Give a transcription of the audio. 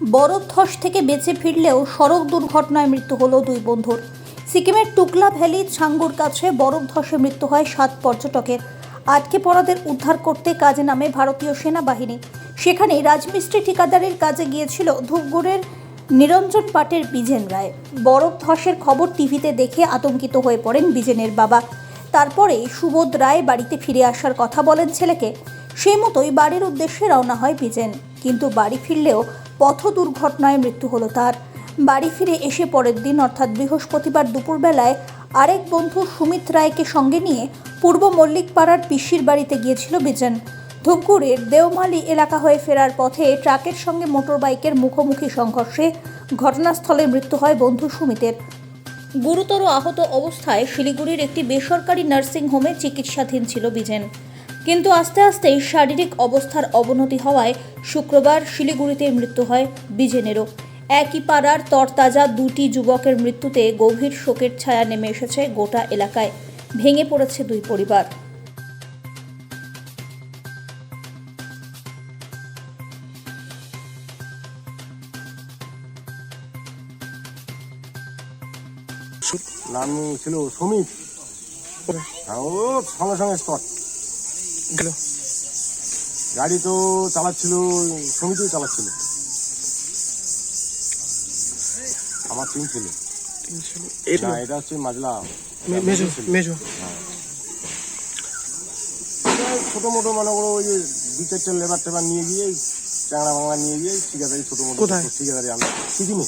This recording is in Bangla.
বরফ ধস থেকে বেঁচে ফিরলেও সড়ক দুর্ঘটনায় মৃত্যু হলো দুই বন্ধুর। সিকিমের টুকলা ভ্যালি ছাঙ্গুর কাছে বরফ ধসে মৃত্যু হয় সাত পর্যটকের। আটকে পড়াদের উদ্ধার করতে কাজে নামে ভারতীয় সেনাবাহিনী। সেখানে রাজমিস্ত্রি ঠিকাদারের কাজে গিয়েছিল ধূপগুড়ের নিরঞ্জন পাটের বিজেন রায়। বরফ ধসের খবর টিভিতে দেখে আতঙ্কিত হয়ে পড়েন বিজেনের বাবা। তারপরে সুবোধ রায় বাড়িতে ফিরে আসার কথা বলেন ছেলেকে। সেই মতোই বাড়ির উদ্দেশ্যে রওনা হয় বিজেন। কিন্তু বাড়ি ফিরলেও পথ দুর্ঘটনায় মৃত্যু হলো তার। বাড়ি ফিরে এসে পরের দিন, অর্থাৎ বৃহস্পতিবার দুপুরবেলায়, আরেক বন্ধু সুমিত রায়কে সঙ্গে নিয়ে পূর্ব মল্লিকপাড়ার পিসির বাড়িতে গিয়েছিল বিজেন। ধূপগুড়ির দেওমালি এলাকা হয়ে ফেরার পথে ট্রাকের সঙ্গে মোটরবাইকের মুখোমুখি সংঘর্ষে ঘটনাস্থলে মৃত্যু হয় বন্ধু সুমিতের। গুরুতর আহত অবস্থায় শিলিগুড়ির একটি বেসরকারি নার্সিং হোমে চিকিৎসাধীন ছিল বিজেন। কিন্তু আস্তে আস্তেই শারীরিক অবস্থার অবনতি হওয়ায় শুক্রবার শিলিগুড়িতে মৃত্যু হয় বিজেনেরও। একই পাড়ার তরতাজা দুটি যুবকের মৃত্যুতে গভীর শোকের ছায়া নেমে এসেছে গোটা এলাকায়। ভেঙে পড়েছে দুই পরিবার। নাম ছিল সুমিত। হ্যাঁ, সঙ্গে সঙ্গে স্পট গেল। গাড়ি তো চালাচ্ছিল সুমিতই চালাচ্ছিল। আমার টিম ছিল। এটা এটা হচ্ছে মাজলা। মেজো মেজো। ছোট মোটো মনে করো ওই যে দু চারটে লেবার টেবার নিয়ে গিয়ে চাংড়া বাংলা নিয়ে গিয়ে ঠিকাদারি ছোট মোটো? ঠিকাদারি আমরা সিকিমে